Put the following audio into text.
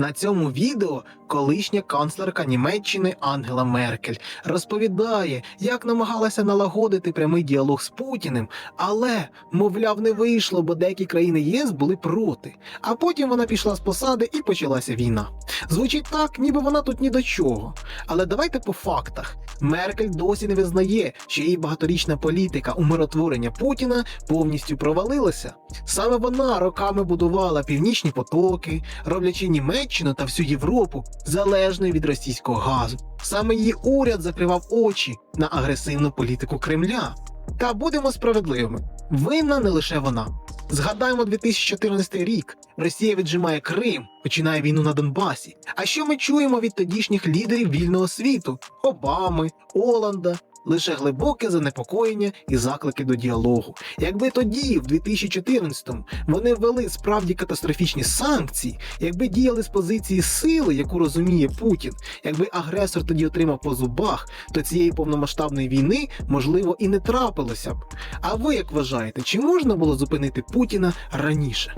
На цьому відео колишня канцлерка Німеччини Ангела Меркель розповідає, як намагалася налагодити прямий діалог з Путіним, але, мовляв, не вийшло, бо деякі країни ЄС були проти. А потім вона пішла з посади і почалася війна. Звучить так, ніби вона тут ні до чого. Але давайте по фактах. Меркель досі не визнає, що її багаторічна політика умиротворення Путіна повністю провалилася. Саме вона роками будувала північні потоки, роблячи Німеччину та всю Європу залежною від російського газу. Саме її уряд закривав очі на агресивну політику Кремля. Та будемо справедливими, винна не лише вона. Згадаємо 2014 рік. Росія віджимає Крим, починає війну на Донбасі. А що ми чуємо від тодішніх лідерів вільного світу Обами, Оланда? Лише глибоке занепокоєння і заклики до діалогу. Якби тоді, в 2014-му, вони ввели справді катастрофічні санкції, якби діяли з позиції сили, яку розуміє Путін, якби агресор тоді отримав по зубах, то цієї повномасштабної війни можливо і не трапилося б. А ви як вважаєте, чи можна було зупинити Путіна раніше?